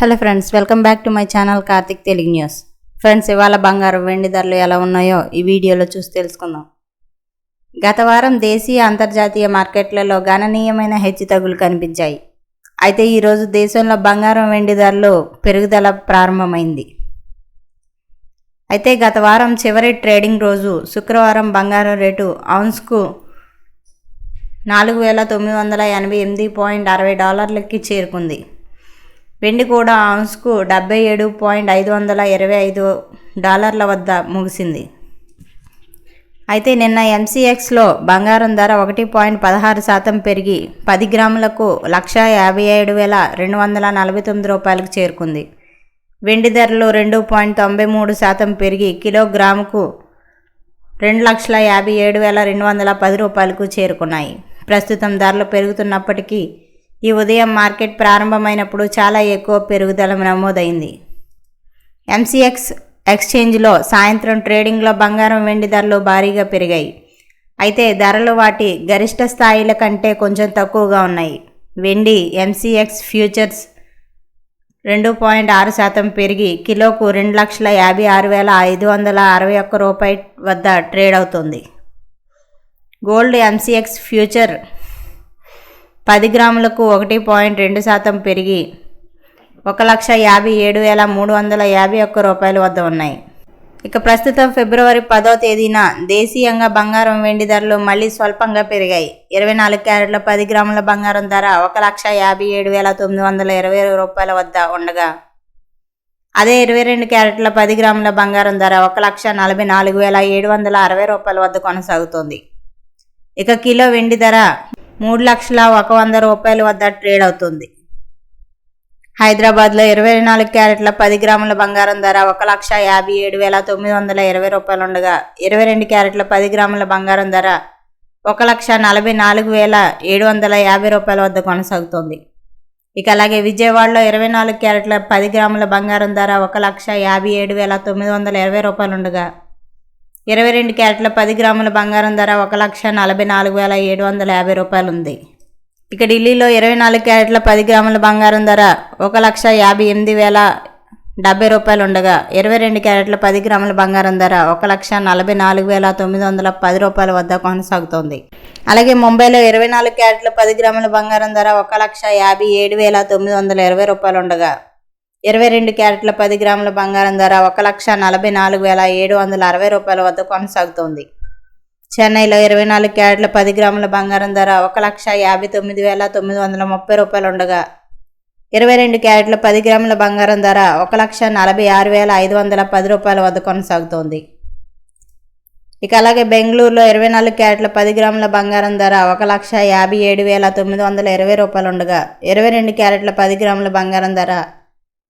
Hello friends welcome back to my channel Karthik Telugu news. Friends ఇవాళ బంగారం వెండి ధరలు ఎలా ఉన్నాయో ఈ వీడియోలో చూసి తెలుసుకుందాం. గత వారం దేశీయ అంతర్జాతీయ మార్కెట్లలో గణనీయమైన హెచ్చుతగ్గులు కనిపించాయి. అయితే ఈరోజు దేశంలో బంగారం వెండి ధరలు పెరుగుదల ప్రారంభమైంది. అయితే గత వారం చివరి ట్రేడింగ్ రోజు శుక్రవారం బంగారం రేటు ఔన్స్కు నాలుగు వేల తొమ్మిది వందల ఎనభై ఎనిమిది పాయింట్ అరవై డాలర్లకి చేరుకుంది. వెండి కూడా ఔన్స్కు డెబ్బై ఏడు పాయింట్ ఐదు వందల ఇరవై ఐదు డాలర్ల వద్ద ముగిసింది. అయితే నిన్న ఎంసీఎక్స్లో బంగారం ధర ఒకటి పాయింట్ పదహారు శాతం పెరిగి పది గ్రాములకు లక్ష యాభై ఏడు వేల రెండు వందల నలభై తొమ్మిది రూపాయలకు చేరుకుంది. వెండి ధరలు రెండు పాయింట్ తొంభై మూడు శాతం పెరిగి కిలోగ్రాముకు రెండు లక్షల యాభై ఏడు వేల రెండు వందల పది రూపాయలకు చేరుకున్నాయి. ప్రస్తుతం ధరలు పెరుగుతున్నప్పటికీ ఈ ఉదయం మార్కెట్ ప్రారంభమైనప్పుడు చాలా ఎక్కువ పెరుగుదల నమోదైంది. ఎంసీఎక్స్ ఎక్స్చేంజ్లో సాయంత్రం ట్రేడింగ్లో బంగారం వెండి ధరలు భారీగా పెరిగాయి. అయితే ధరలు వాటి గరిష్ట స్థాయిల కంటే కొంచెం తక్కువగా ఉన్నాయి. వెండి ఎంసీఎక్స్ ఫ్యూచర్స్ రెండు పాయింట్ ఆరు శాతం పెరిగి కిలోకు రెండు లక్షల యాభై ఆరు వేల ఐదు వందల అరవై ఒక్క రూపాయి వద్ద ట్రేడ్ అవుతుంది. గోల్డ్ ఎంసీఎక్స్ ఫ్యూచర్ పది గ్రాములకు ఒకటి పాయింట్ రెండు శాతం పెరిగి ఒక లక్ష యాభై ఏడు వేల మూడు వందల యాభై ఒక్క రూపాయల వద్ద ఉన్నాయి. ఇక ప్రస్తుతం ఫిబ్రవరి పదో తేదీన దేశీయంగా బంగారం వెండి ధరలు మళ్ళీ స్వల్పంగా పెరిగాయి. ఇరవై నాలుగు క్యారెట్ల పది గ్రాముల బంగారం ధర ఒక లక్ష యాభై ఏడు వేల తొమ్మిది వందల ఇరవై రూపాయల వద్ద ఉండగా అదే ఇరవై రెండు క్యారెట్ల పది గ్రాముల బంగారం ధర ఒక లక్ష నలభై నాలుగు వేల ఏడు వందల అరవై రూపాయల వద్ద కొనసాగుతోంది. ఇక కిలో వెండి ధర మూడు లక్షల ఒక వంద రూపాయల వద్ద ట్రేడ్ అవుతుంది. హైదరాబాద్లో ఇరవై నాలుగు క్యారెట్ల పది గ్రాముల బంగారం ధర ఒక లక్ష యాభై ఏడు వేల తొమ్మిది వందల ఇరవై రూపాయలు ఉండగా ఇరవై రెండు క్యారెట్ల పది గ్రాముల బంగారం ధర ఒక లక్ష నలభై నాలుగు వేల ఏడు వందల యాభై రూపాయల వద్ద కొనసాగుతోంది. ఇక అలాగే విజయవాడలో ఇరవై నాలుగు క్యారెట్ల పది గ్రాముల బంగారం ధర ఒక లక్ష యాభై ఏడు వేల తొమ్మిది వందల ఇరవై రూపాయలు ఉండగా ఇరవై రెండు క్యారెట్ల పది గ్రాముల బంగారం ధర ఒక లక్ష నలభై నాలుగు వేల ఏడు వందల యాభై రూపాయలు ఉంది ఇక ఢిల్లీలో ఇరవై నాలుగు క్యారెట్ల పది గ్రాముల బంగారం ధర ఒక లక్ష యాభై ఎనిమిది వేల డెబ్బై రూపాయలు ఉండగా ఇరవై రెండు క్యారెట్ల పది గ్రాముల బంగారం ధర ఒక లక్ష నలభై నాలుగు వేల తొమ్మిది వందల పది రూపాయల వద్ద కొనసాగుతోంది. అలాగే ముంబైలో ఇరవై నాలుగు క్యారెట్ల పది గ్రాముల బంగారం ధర ఒక లక్ష యాభై ఏడు వేల తొమ్మిది వందల ఇరవై రూపాయలు ఉండగా ఇరవై రెండు క్యారెట్ల పది గ్రాముల బంగారం ధర ఒక లక్ష నలభై నాలుగు వేల ఏడు వందల అరవై రూపాయల వద్ద కొనసాగుతోంది. చెన్నైలో ఇరవై నాలుగు క్యారెట్ల పది గ్రాముల బంగారం ధర ఒక లక్ష యాభై తొమ్మిది వేల తొమ్మిది వందల ముప్పై రూపాయలు ఉండగా ఇరవై రెండు క్యారెట్ల పది గ్రాముల బంగారం ధర ఒక లక్ష నలభై ఆరు వేల ఐదు వందల పది రూపాయల వద్ద కొనసాగుతోంది. ఇక అలాగే బెంగళూరులో ఇరవై నాలుగు క్యారెట్ల పది గ్రాముల బంగారం ధర ఒక లక్ష యాభై ఏడు వేల తొమ్మిది వందల ఇరవై రూపాయలు ఉండగా ఇరవై రెండు క్యారెట్ల పది గ్రాముల బంగారం ధర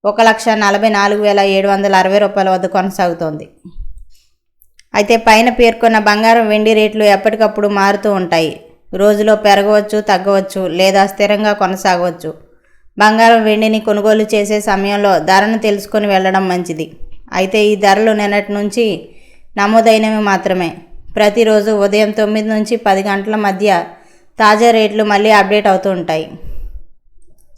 ఒక లక్ష నలభై నాలుగు వేల ఏడు వందల అరవై రూపాయల వద్ద కొనసాగుతోంది. అయితే పైన పేర్కొన్న బంగారం వెండి రేట్లు ఎప్పటికప్పుడు మారుతూ ఉంటాయి. రోజులో పెరగవచ్చు తగ్గవచ్చు లేదా స్థిరంగా కొనసాగవచ్చు. బంగారం వెండిని కొనుగోలు చేసే సమయంలో ధరను తెలుసుకొని వెళ్ళడం మంచిది. అయితే ఈ ధరలు నిన్నటి నుంచి నమోదైనవి మాత్రమే. ప్రతిరోజు ఉదయం తొమ్మిది నుంచి పది గంటల మధ్య తాజా రేట్లు మళ్ళీ అప్డేట్ అవుతూ ఉంటాయి.